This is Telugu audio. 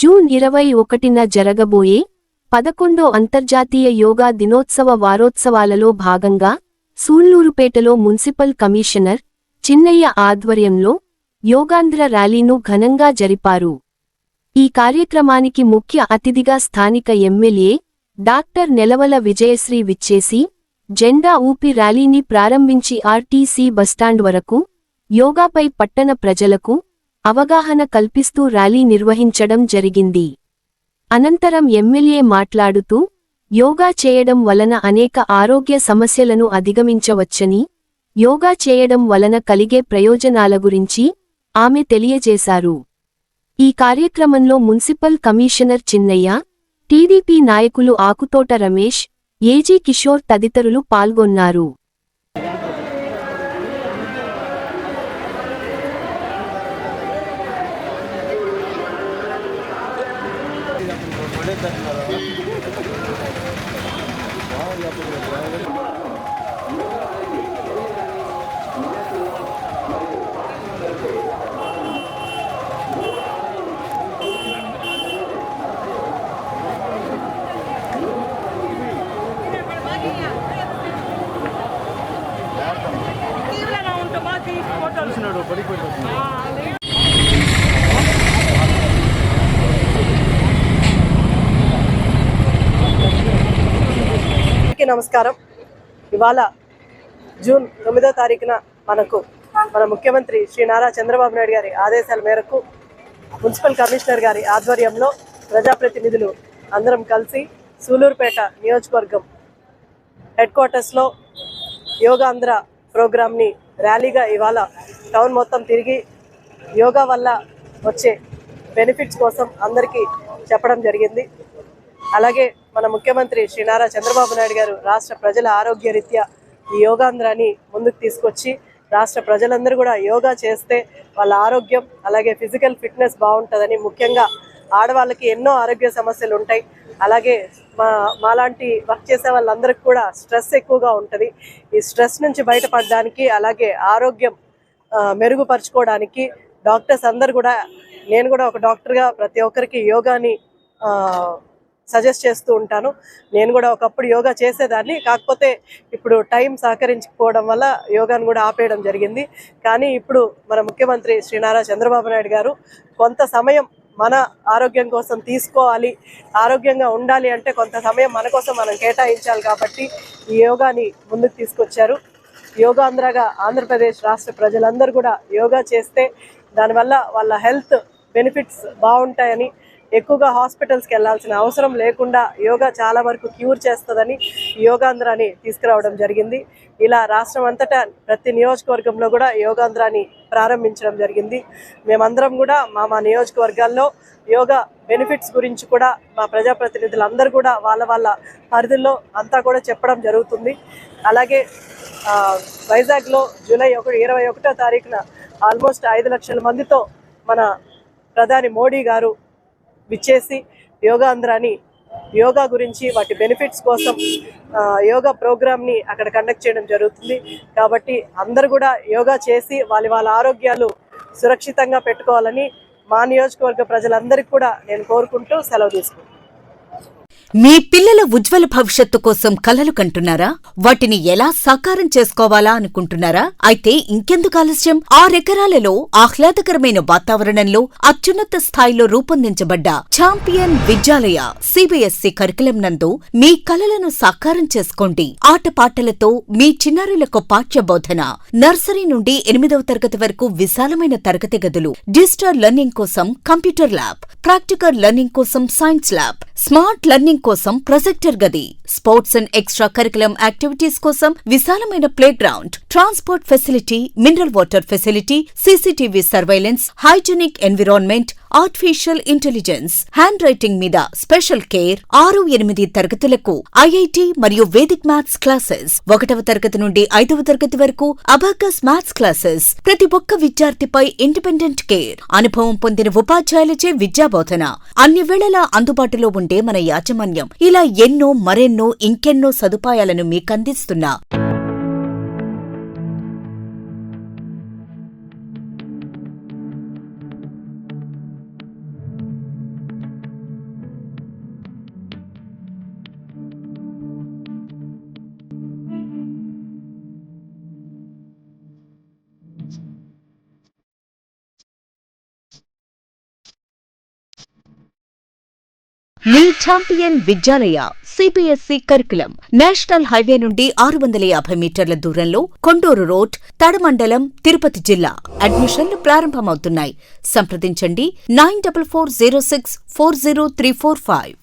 జూన్ ఇరవై ఒకటిన జరగబోయే పదకొండో అంతర్జాతీయ యోగా దినోత్సవ వారోత్సవాలలో భాగంగా సూళ్ళూరుపేటలో మున్సిపల్ కమిషనర్ చిన్నయ్య ఆధ్వర్యంలో యోగాంధ్ర ర్యాలీను ఘనంగా జరిపారు. ఈ కార్యక్రమానికి ముఖ్య అతిథిగా స్థానిక ఎమ్మెల్యే డాక్టర్ నెలవల విజయశ్రీ విచ్చేసి జెండా ఊపి ర్యాలీని ప్రారంభించి ఆర్టీసీ బస్టాండ్ వరకు యోగాపై పట్టణ ప్రజలకు అవగాహన కల్పిస్తూ ర్యాలీ నిర్వహించడం జరిగింది. అనంతరం ఎమ్మెల్యే మాట్లాడుతూ యోగా చేయడం వలన అనేక ఆరోగ్య సమస్యలను అధిగమించవచ్చని యోగా చేయడం వలన కలిగే ప్రయోజనాల గురించి ఆమె తెలియజేశారు. ఈ కార్యక్రమంలో మున్సిపల్ కమిషనర్ చిన్నయ్య టీడీపీ నాయకులు ఆకుతోట రమేష్ ఏజీ కిషోర్ తదితరులు పాల్గొన్నారు. తీవ్రంగా ఉంటామా నమస్కారం. ఇవాళ జూన్ తొమ్మిదో తారీఖున మనకు మన ముఖ్యమంత్రి శ్రీ నారా చంద్రబాబు నాయుడు గారి ఆదేశాల మేరకు మున్సిపల్ కమిషనర్ గారి ఆధ్వర్యంలో ప్రజాప్రతినిధులు అందరం కలిసి సూలూరుపేట నియోజకవర్గం హెడ్ క్వార్టర్స్లో యోగాంధ్ర ప్రోగ్రామ్ని ర్యాలీగా ఇవాళ టౌన్ మొత్తం తిరిగి యోగా వల్ల వచ్చే బెనిఫిట్స్ కోసం అందరికీ చెప్పడం జరిగింది. అలాగే మన ముఖ్యమంత్రి శ్రీ నారా చంద్రబాబు నాయుడు గారు రాష్ట్ర ప్రజల ఆరోగ్య రీత్యా ఈ యోగాంధ్రాన్ని ముందుకు తీసుకొచ్చి రాష్ట్ర ప్రజలందరూ కూడా యోగా చేస్తే వాళ్ళ ఆరోగ్యం అలాగే ఫిజికల్ ఫిట్నెస్ బాగుంటుందని ముఖ్యంగా ఆడవాళ్ళకి ఎన్నో ఆరోగ్య సమస్యలు ఉంటాయి. అలాగే మా మాలాంటి వర్క్ చేసే వాళ్ళందరికీ కూడా స్ట్రెస్ ఎక్కువగా ఉంటుంది. ఈ స్ట్రెస్ నుంచి బయటపడడానికి అలాగే ఆరోగ్యం మెరుగుపరచుకోవడానికి మెరుగుపరుచుకోవడానికి డాక్టర్స్ అందరు కూడా నేను కూడా ఒక డాక్టర్గా ప్రతి ఒక్కరికి యోగాని సజెస్ట్ చేస్తూ ఉంటాను. నేను కూడా ఒకప్పుడు యోగా చేసేదాన్ని. కాకపోతే ఇప్పుడు టైం సహకరించకపోవడం వల్ల యోగాను కూడా ఆపేయడం జరిగింది. కానీ ఇప్పుడు మన ముఖ్యమంత్రి శ్రీ నారా చంద్రబాబు నాయుడు గారు కొంత సమయం మన ఆరోగ్యం కోసం తీసుకోవాలి ఆరోగ్యంగా ఉండాలి అంటే కొంత సమయం మన కోసం మనం కేటాయించాలి కాబట్టి ఈ యోగాని ముందుకు తీసుకొచ్చారు. యోగాంధ్రగా ఆంధ్రప్రదేశ్ రాష్ట్ర ప్రజలందరూ కూడా యోగా చేస్తే దానివల్ల వాళ్ళ హెల్త్ బెనిఫిట్స్ బాగుంటాయని ఎక్కువగా హాస్పిటల్స్కి వెళ్ళాల్సిన అవసరం లేకుండా యోగా చాలా వరకు క్యూర్ చేస్తుందని యోగాంధ్రాన్ని యోగాంధ్రాని తీసుకురావడం జరిగింది. ఇలా రాష్ట్రం అంతటా ప్రతి నియోజకవర్గంలో కూడా యోగాంధ్రాని ప్రారంభించడం జరిగింది. మేమందరం కూడా మా మా నియోజకవర్గాల్లో యోగా బెనిఫిట్స్ గురించి కూడా మా ప్రజాప్రతినిధులందరూ కూడా వాళ్ళ వాళ్ళ పరిధుల్లో అంతా కూడా చెప్పడం జరుగుతుంది. అలాగే వైజాగ్లో జూలై ఒకటి ఇరవై ఒకటో తారీఖున ఆల్మోస్ట్ ఐదు లక్షల మందితో మన ప్రధాని మోడీ గారు విచ్చేసి యోగాంధ్రాని యోగా గురించి వాటి బెనిఫిట్స్ కోసం యోగా ప్రోగ్రామ్ని అక్కడ కండక్ట్ చేయడం జరుగుతుంది. కాబట్టి అందరు కూడా యోగా చేసి వాళ్ళ వాళ్ళ ఆరోగ్యాలు సురక్షితంగా పెట్టుకోవాలని మా నియోజకవర్గ ప్రజలందరికీ కూడా నేను కోరుకుంటూ సెలవు తీసుకుంటాను మీ పిల్లల ఉజ్వల భవిష్యత్తు కోసం కలలు కంటున్నారా? వాటిని ఎలా సాకారం చేసుకోవాలా అనుకుంటున్నారా? అయితే ఇంకెందుకు ఆలస్యం? ఆరెకరాలలో ఆహ్లాదకరమైన వాతావరణంలో అత్యున్నత స్థాయిలో రూపొందించబడ్డ ఛాంపియన్ విద్యాలయ సిబిఎస్ఈ కరికులం నందు మీ కలలను సాకారం చేసుకోండి. ఆటపాటలతో మీ చిన్నారులకు పాఠ్య బోధన నర్సరీ నుండి ఎనిమిదవ తరగతి వరకు విశాలమైన తరగతి గదులు డిజిటల్ లెర్నింగ్ కోసం కంప్యూటర్ ల్యాబ్ ప్రాక్టికల్ లెర్నింగ్ కోసం సైన్స్ ల్యాబ్ స్మార్ట్ లెర్నింగ్ కోసం ప్రొజెక్టర్ గది. Sports and extra curriculum activities కోసం విశాలమైన playground transport facility mineral water facility CCTV surveillance hygienic environment artificial intelligence handwriting మీద స్పెషల్ కేర్ ఆరు ఎనిమిది తరగతులకు ఐఐటి మరియు వేదిక్ మ్యాథ్స్ క్లాసెస్ ఒకటవ తరగతి నుండి ఐదవ తరగతి వరకు అబాకస్ మ్యాథ్స్ క్లాసెస్ ప్రతి ఒక్క విద్యార్థిపై ఇండిపెండెంట్ కేర్ అనుభవం పొందిన ఉపాధ్యాయులచే విద్యాబోధన అన్ని వేళలా అందుబాటులో ఉండే మన యాజమాన్యం ఇలా ఎన్నో మరెన్నో ఇంకెన్నో సదుపాయాలను మీకందిస్తున్నా మీ champion Vidyalaya CBSE curriculum. National highway నుండి ఆరు వందల యాభై మీటర్ల దూరంలో కొండూరు రోడ్ తడమండలం తిరుపతి జిల్లా. అడ్మిషన్లు ప్రారంభమవుతున్నాయి. సంప్రదించండి nine double four zero six four zero three four five.